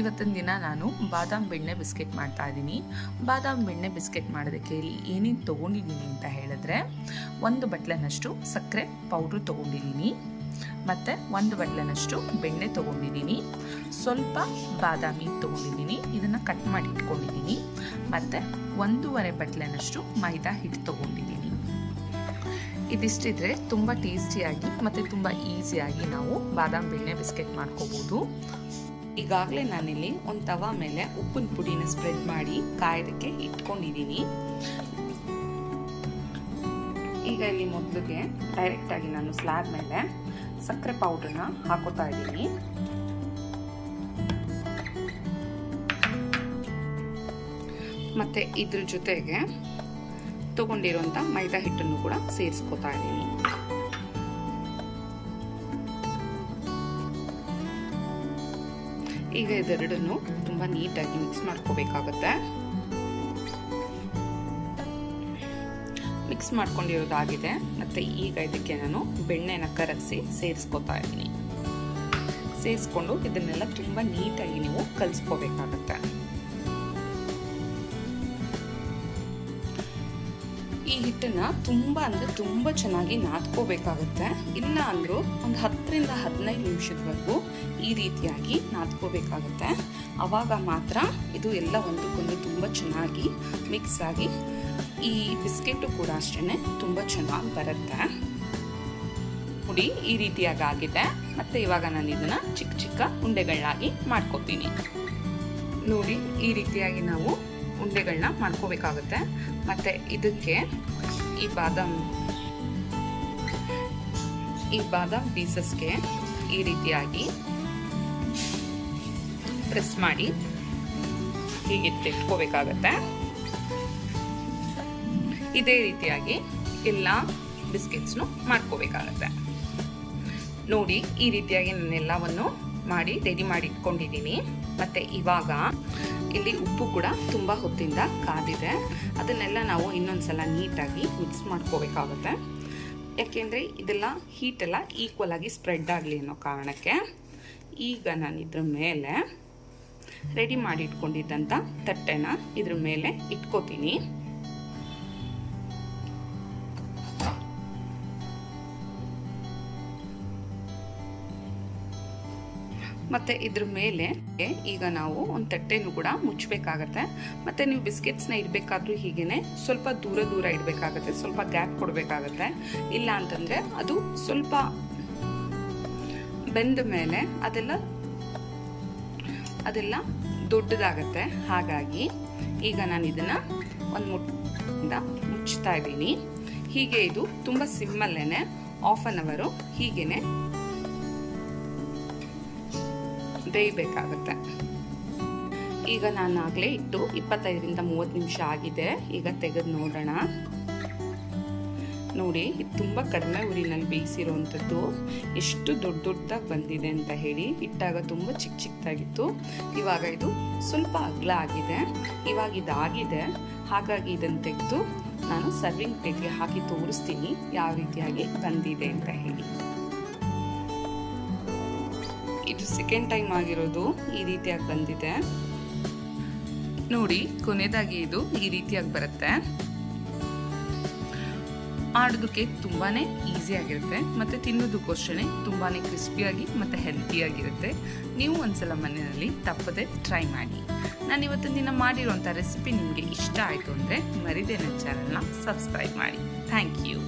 ಇವತ್ತಿನ ದಿನ ನಾನು ಬಾದಾಮ್ ಬೆಣ್ಣೆ ಬಿಸ್ಕೆಟ್ ಮಾಡ್ತಾ ಇದ್ದೀನಿ. ಬಾದಾಮ್ ಬೆಣ್ಣೆ ಬಿಸ್ಕೆಟ್ ಮಾಡೋದಕ್ಕೆ ಇಲ್ಲಿ ಏನೇನು ತೊಗೊಂಡಿದ್ದೀನಿ ಅಂತ ಹೇಳಿದ್ರೆ, ಒಂದು ಬಟ್ಲನಷ್ಟು ಸಕ್ಕರೆ ಪೌಡ್ರ್ ತೊಗೊಂಡಿದ್ದೀನಿ. ಮತ್ತು ಒಂದು ಬಟ್ಲನಷ್ಟು ಬೆಣ್ಣೆ ತೊಗೊಂಡಿದ್ದೀನಿ. ಸ್ವಲ್ಪ ಬಾದಾಮಿ ತೊಗೊಂಡಿದ್ದೀನಿ. ಇದನ್ನು ಕಟ್ ಮಾಡಿ ಇಟ್ಕೊಂಡಿದ್ದೀನಿ. ಮತ್ತು ಒಂದೂವರೆ ಬಟ್ಲನಷ್ಟು ಮೈದಾ ಹಿಟ್ಟು ತೊಗೊಂಡಿದ್ದೀನಿ. ಇದಿಷ್ಟಿದ್ರೆ ತುಂಬ ಟೇಸ್ಟಿಯಾಗಿ ಮತ್ತು ತುಂಬ ಈಸಿಯಾಗಿ ನಾವು ಬಾದಾಮ್ ಬೆಣ್ಣೆ ಬಿಸ್ಕೆಟ್ ಮಾಡ್ಕೋಬೋದು. ಈಗಾಗಲೇ ನಾನಿಲ್ಲಿ ಒಂದು ತವಾ ಮೇಲೆ ಉಪ್ಪಿನ ಪುಡಿನ ಸ್ಪ್ರೆಡ್ ಮಾಡಿ ಕಾಯೋದಕ್ಕೆ ಇಟ್ಕೊಂಡಿದ್ದೀನಿ. ಈಗ ಇಲ್ಲಿ ಮೊದಲಿಗೆ ಡೈರೆಕ್ಟಾಗಿ ನಾನು ಸ್ಲ್ಯಾಬ್ ಮೇಲೆ ಸಕ್ಕರೆ ಪೌಡ್ರನ್ನ ಹಾಕೋತಾ ಇದ್ದೀನಿ. ಮತ್ತು ಇದ್ರ ಜೊತೆಗೆ ತಗೊಂಡಿರುವಂಥ ಮೈದಾ ಹಿಟ್ಟನ್ನು ಕೂಡ ಸೇರಿಸ್ಕೊತಾ ಇದ್ದೀನಿ. ಈಗ ಇದೆರಡನ್ನು ತುಂಬ ನೀಟಾಗಿ ಮಿಕ್ಸ್ ಮಾಡ್ಕೋಬೇಕಾಗತ್ತೆ. ಮಿಕ್ಸ್ ಮಾಡ್ಕೊಂಡಿರೋದಾಗಿದೆ. ಮತ್ತು ಈಗ ಇದಕ್ಕೆ ನಾನು ಬೆಣ್ಣೆನ ಕರಗಿಸಿ ಸೇರಿಸ್ಕೊತಾ ಇದ್ದೀನಿ. ಸೇರಿಸ್ಕೊಂಡು ಇದನ್ನೆಲ್ಲ ತುಂಬ ನೀಟಾಗಿ ನೀವು ಕಲಿಸ್ಕೋಬೇಕಾಗತ್ತೆ. ಈ ಹಿಟ್ಟನ್ನ ತುಂಬ ಅಂದರೆ ತುಂಬ ಚೆನ್ನಾಗಿ ನಾದ್ಕೋಬೇಕಾಗುತ್ತೆ. ಇಲ್ಲ ಅಂದರೂ ಒಂದು ಹತ್ತರಿಂದ ಹದಿನೈದು ನಿಮಿಷದವರೆಗೂ ಈ ರೀತಿಯಾಗಿ ನಾದ್ಕೋಬೇಕಾಗುತ್ತೆ. ಆವಾಗ ಮಾತ್ರ ಇದು ಎಲ್ಲ ಒಂದಕ್ಕೊಂದು ತುಂಬ ಚೆನ್ನಾಗಿ ಮಿಕ್ಸ್ ಆಗಿ ಈ ಬಿಸ್ಕೆಟು ಕೂಡ ಅಷ್ಟೇ ತುಂಬ ಚೆನ್ನಾಗಿ ಬರುತ್ತೆ. ಪುಡಿ ಈ ರೀತಿಯಾಗಿ ಆಗಿದೆ. ಮತ್ತು ಇವಾಗ ನಾನು ಇದನ್ನು ಚಿಕ್ಕ ಚಿಕ್ಕ ಉಂಡೆಗಳಾಗಿ ಮಾಡ್ಕೋತೀನಿ. ನೋಡಿ ಈ ರೀತಿಯಾಗಿ ನಾವು ಉಂಡೆಗಳನ್ನ ಮಾಡ್ಕೋಬೇಕಾಗುತ್ತೆ. ಮತ್ತು ಇದಕ್ಕೆ ಈ ಬಾದಾಮ್ ಈ ಬಾದಾಮ್ ಪೀಸಸ್ಗೆ ಈ ರೀತಿಯಾಗಿ ಪ್ರೆಸ್ ಮಾಡಿ ಹೀಗೆ ತೆಗೆದುಕೋಬೇಕಾಗತ್ತೆ ಇದೇ ರೀತಿಯಾಗಿ ಎಲ್ಲ ಬಿಸ್ಕೆಟ್ಸ್ನು ಮಾಡ್ಕೋಬೇಕಾಗತ್ತೆ. ನೋಡಿ, ಈ ರೀತಿಯಾಗಿ ನಾನೆಲ್ಲವನ್ನು ಮಾಡಿ ರೆಡಿ ಮಾಡಿ ಇಟ್ಕೊಂಡಿದ್ದೀನಿ ಮತ್ತು ಇವಾಗ ಇಲ್ಲಿ ಉಪ್ಪು ಕೂಡ ತುಂಬ ಹೊತ್ತಿಂದ ಕಾದಿದೆ. ಅದನ್ನೆಲ್ಲ ನಾವು ಇನ್ನೊಂದ್ಸಲ ನೀಟಾಗಿ ಮಿಕ್ಸ್ ಮಾಡ್ಕೋಬೇಕಾಗುತ್ತೆ. ಯಾಕೆಂದರೆ ಇದೆಲ್ಲ ಹೀಟೆಲ್ಲ ಈಕ್ವಲ್ ಆಗಿ ಸ್ಪ್ರೆಡ್ ಆಗಲಿ ಅನ್ನೋ ಕಾರಣಕ್ಕೆ ಈಗ ನಾನು ಇದ್ರ ಮೇಲೆ ರೆಡಿ ಮಾಡಿ ಇಟ್ಕೊಂಡಿದ್ದಂಥ ತಟ್ಟೆನ ಇದ್ರ ಮೇಲೆ ಇಟ್ಕೋತೀನಿ. ಮತ್ತು ಇದ್ರ ಮೇಲೆ ಈಗ ನಾವು ಒಂದು ತಟ್ಟೆನೂ ಕೂಡ ಮುಚ್ಚಬೇಕಾಗತ್ತೆ ಮತ್ತು ನೀವು ಬಿಸ್ಕೆಟ್ಸ್ನ ಇಡಬೇಕಾದ್ರೂ ಹೀಗೇ ಸ್ವಲ್ಪ ದೂರ ದೂರ ಇಡಬೇಕಾಗತ್ತೆ, ಸ್ವಲ್ಪ ಗ್ಯಾಪ್ ಕೊಡಬೇಕಾಗತ್ತೆ. ಇಲ್ಲ ಅಂತಂದರೆ ಅದು ಸ್ವಲ್ಪ ಬೆಂದ ಮೇಲೆ ಅದೆಲ್ಲ ಅದೆಲ್ಲ ದೊಡ್ಡದಾಗತ್ತೆ. ಹಾಗಾಗಿ ಈಗ ನಾನು ಇದನ್ನು ಒಂದು ಮುಟ್ಟಿಂದ ಮುಚ್ತಾ ಇದ್ದೀನಿ. ಹೀಗೆ ಇದು ತುಂಬ ಸಿಮ್ಮಲ್ಲೇ ಆಫ್ ಆನ್ ಅವರು ಹೀಗೇ ಬೇಯಬೇಕಾಗತ್ತೆ ಈಗ ನಾನು ಆಗಲೇ ಇಟ್ಟು ಇಪ್ಪತ್ತೈದರಿಂದ ಮೂವತ್ತು ನಿಮಿಷ ಆಗಿದೆ. ಈಗ ತೆಗೆದು ನೋಡೋಣ. ನೋಡಿ, ಇದು ತುಂಬ ಕಡಿಮೆ ಉರಿನಲ್ಲಿ ಬೇಯಿಸಿರೋವಂಥದ್ದು. ಎಷ್ಟು ದೊಡ್ಡ ದೊಡ್ಡದಾಗಿ ಬಂದಿದೆ ಅಂತ ಹೇಳಿ ಇಟ್ಟಾಗ ತುಂಬ ಚಿಕ್ಕ ಚಿಕ್ಕದಾಗಿತ್ತು. ಇವಾಗ ಇದು ಸ್ವಲ್ಪ ಅಗಲ ಆಗಿದೆ. ಇವಾಗ ಇದಾಗಿದೆ. ಹಾಗಾಗಿ ಇದನ್ನು ತೆಗೆದು ನಾನು ಸರ್ವಿಂಗ್ ಪ್ಲೇಟ್ಗೆ ಹಾಕಿ ತೋರಿಸ್ತೀನಿ. ಯಾವ ರೀತಿಯಾಗಿ ಬಂದಿದೆ ಅಂತ ಹೇಳಿ. ಸೆಕೆಂಡ್ ಟೈಮ್ ಆಗಿರೋದು ಈ ರೀತಿಯಾಗಿ ಬಂದಿದೆ. ನೋಡಿ ಕೊನೆಯದಾಗಿ ಇದು ಈ ರೀತಿಯಾಗಿ ಬರುತ್ತೆ. ಆಡೋದಕ್ಕೆ ತುಂಬಾ ಈಸಿಯಾಗಿರುತ್ತೆ ಮತ್ತು ತಿನ್ನೋದಕ್ಕೂ ಅಷ್ಟೇ ತುಂಬಾ ಕ್ರಿಸ್ಪಿಯಾಗಿ ಮತ್ತು ಹೆಲ್ತಿಯಾಗಿರುತ್ತೆ ನೀವು ಒಂದ್ಸಲ ಮನೆಯಲ್ಲಿ ತಪ್ಪದೆ ಟ್ರೈ ಮಾಡಿ. ನಾನು ಇವತ್ತಿನ ದಿನ ಮಾಡಿರುವಂಥ ರೆಸಿಪಿ ನಿಮಗೆ ಇಷ್ಟ ಆಯಿತು ಅಂದರೆ ಮರಿದೇ ನನ್ನ ಚಾನಲ್ನ ಸಬ್ಸ್ಕ್ರೈಬ್ ಮಾಡಿ. Thank you